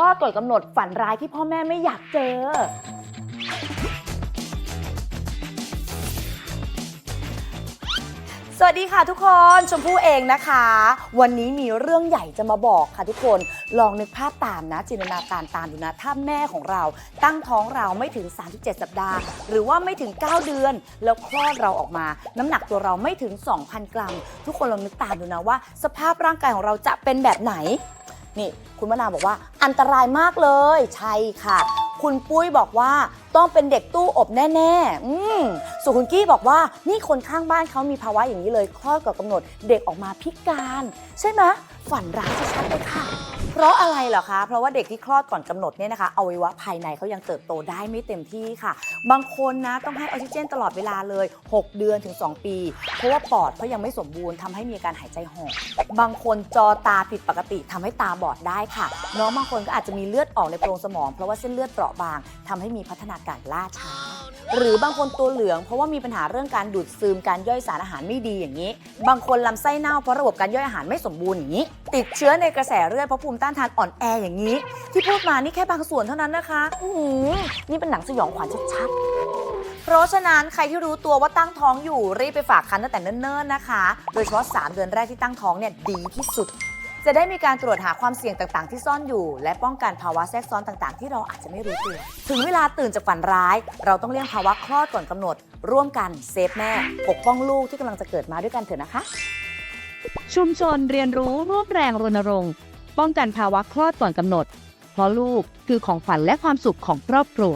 ลอดก่อนกำหนดฝันร้ายที่พ่อแม่ไม่อยากเจอ สวัสดีค่ะทุกคนชมพู่เองนะคะ วันนี้มีเรื่องใหญ่จะมาบอกค่ะทุกคนลองนึกภาพตามนะ จินตนาการตามดูนะถ้าแม่ของเรา ตั้งท้องเราไม่ถึง 37 สัปดาห์ หรือว่าไม่ถึง 9 เดือน แล้วคลอดเราออกมา น้ำหนักตัวเราไม่ถึง 2,000 กรัม ทุกคนลองนึกตามดูนะว่า สภาพร่างกายของเราจะเป็นแบบไหน นี่คุณมะนาวบอกว่าอันตรายมากเลย ใช่ค่ะ คุณปุ้ยบอกว่าต้องเป็นเด็กตู้อบแน่ๆอืมส่วนคุณกี้บอกว่านี่คนข้างบ้านเขามีภาวะอย่างนี้เลยคลอดก่อนกำหนดเด็กออกมาพิการ ใช่ไหมฝันร้ายชัดๆเลยค่ะ เพราะอะไรเหรอคะ เพราะว่าเด็กที่คลอดก่อนกำหนดเนี่ยนะคะอวัยวะภายในเขายังเติบโตได้ไม่เต็มที่ค่ะ บางคนนะต้องให้ออกซิเจนตลอดเวลาเลย 6 เดือนถึง 2 ปี เพราะว่าปอดเขายังไม่สมบูรณ์ทำให้มีอาการหายใจหอบบางคนจอตาผิดปกติทำให้ตาบอดได้ค่ะ น้องบางคนก็อาจจะมีเลือดออกในโพรงสมอง เพราะว่าเส้นเลือดเปราะบางทำให้มีพัฒนาการล่าช้า หรือบางคนตัวเหลือง เพราะว่ามีปัญหาเรื่องการดูดซึมการย่อยสารอาหารไม่ดีอย่างนี้ บางคนลำไส้เน่าเพราะระบบการย่อยอาหารไม่สมบูรณ์อย่างนี้ ติดเชื้อในกระแสเลือดเพราะภูมิต้านทานอ่อนแออย่างนี้ ที่พูดมานี่แค่บางส่วนเท่านั้นนะคะอื้อหือนี่เป็นหนังสยองขวัญชัดๆ เพราะฉะนั้นใครที่รู้ตัวว่าตั้งท้องอยู่รีบไปฝากคันตั้งแต่เนิ่นๆนะคะ โดยเฉพาะ 3 เดือนแรกที่ตั้งท้องเนี่ยดีที่สุด จะได้มีการตรวจหาความเสี่ยงต่างๆ ที่ซ่อนอยู่ และป้องกันภาวะแทรกซ้อนต่างๆ ที่เราอาจจะไม่รู้ตัว ถึงเวลาตื่นจากฝันร้าย เราต้องเลี่ยงภาวะคลอดก่อนกำหนด ร่วมกันเซฟแม่ ปกป้องลูกที่กำลังจะเกิดมาด้วยกันเถอะนะคะ ชุมชนเรียนรู้ร่วมแรงรณรงค์ ป้องกันภาวะคลอดก่อนกำหนด เพราะลูกคือของขวัญและความสุขของครอบครัว